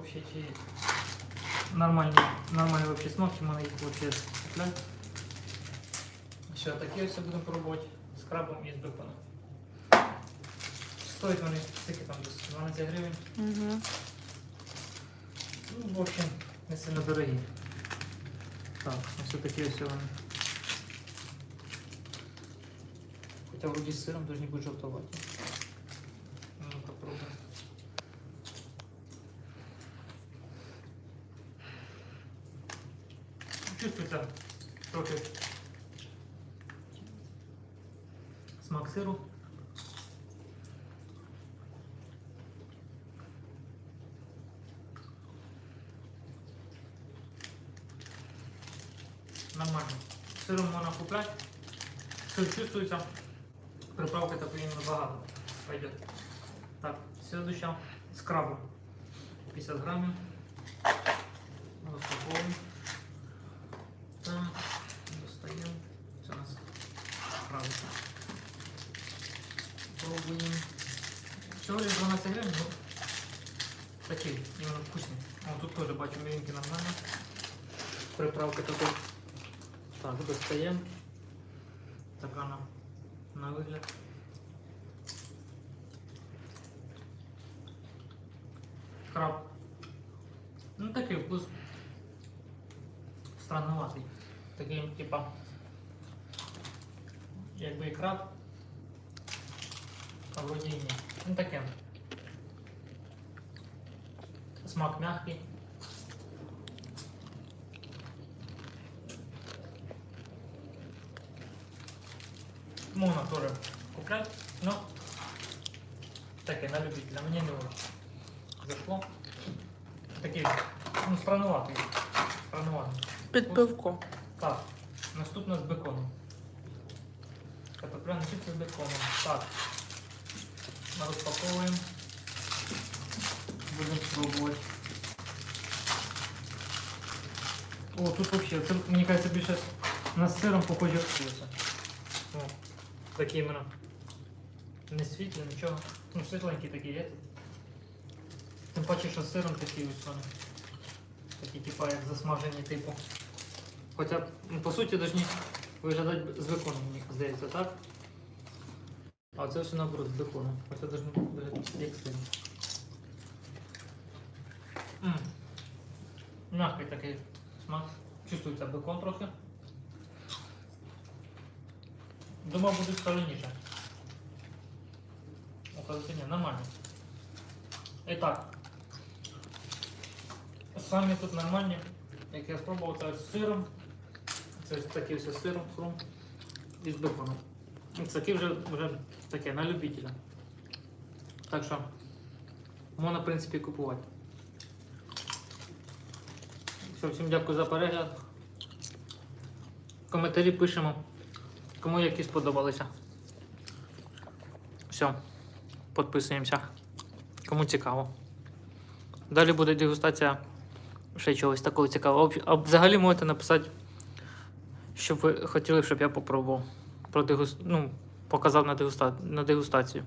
вообще, чи нормальні, нормальні вообще смак, чи мене їх вообще купляти. Що, такі ось будемо пробувати з крабом і з беконом. Стоять вони скільки там десь 12 гривень. Угу. Ну, в общем, не сильно дорогі. Так, ось такі ось вони. Хоча вроді з сиром должны бути жовтоваті. Ну, Чувствуется трохи смак сиру. Нормально. Сиром можна купляти. Сир чувствуется. Приправки такої небагато пойдет. Так, следующая с крабом. 50 граммов. Розпаковуємо. Всього лишь 12 гривень, ну такий, іменно вкусний. О, тут теж бачу миленький нормально. Приправка такой. Так, достаємо. Така на, на вигляд. Краб. Ну такий вкус странноватий. Такий, типа, якби і краб, а вроді і ні. Ну таке. Смак мягкий. Можно тоже куплять, но таке на любителя. Мне не очень зашло. Такий, ну, странноватий. Странноватий. Під пивко. Так, наступне з беконом. Картопляна чипси з беконом. Так. Розпаковуємо. Будемо спробувати. О, тут вообще, це, мені кажется, більше на з сиром похоже. О, такі іменно. Не світлі, нічого. Ну, світленькі такі є. Тим паче, що з сиром такі ось вони. Такі, типа, як засмажені типу. Хоча, ну, по суті, повинні виглядати з беконом, мені здається, так? А це все наоборот з беконом. Хоча повинні виглядати як сир. М. Мягкий такий смак. Чувствується бекон трохи. Думав, буде соленіше. Оказується, ні, нормально. І так. Самі тут нормальні. Як я спробував, це з сиром. Це таке все з сиром, хрум і з беконом. Це вже, вже таке на любителя. Так що можна, в принципі, купувати. Все, всім дякую за перегляд. Коментарі пишемо, кому які сподобалися. Все, підписуємося. Кому цікаво. Далі буде дегустація ще чогось такого цікавого. А взагалі можете написати, що ви хотіли, щоб я попробував. Продегус... Ну, показав на, дегуста... на дегустацію.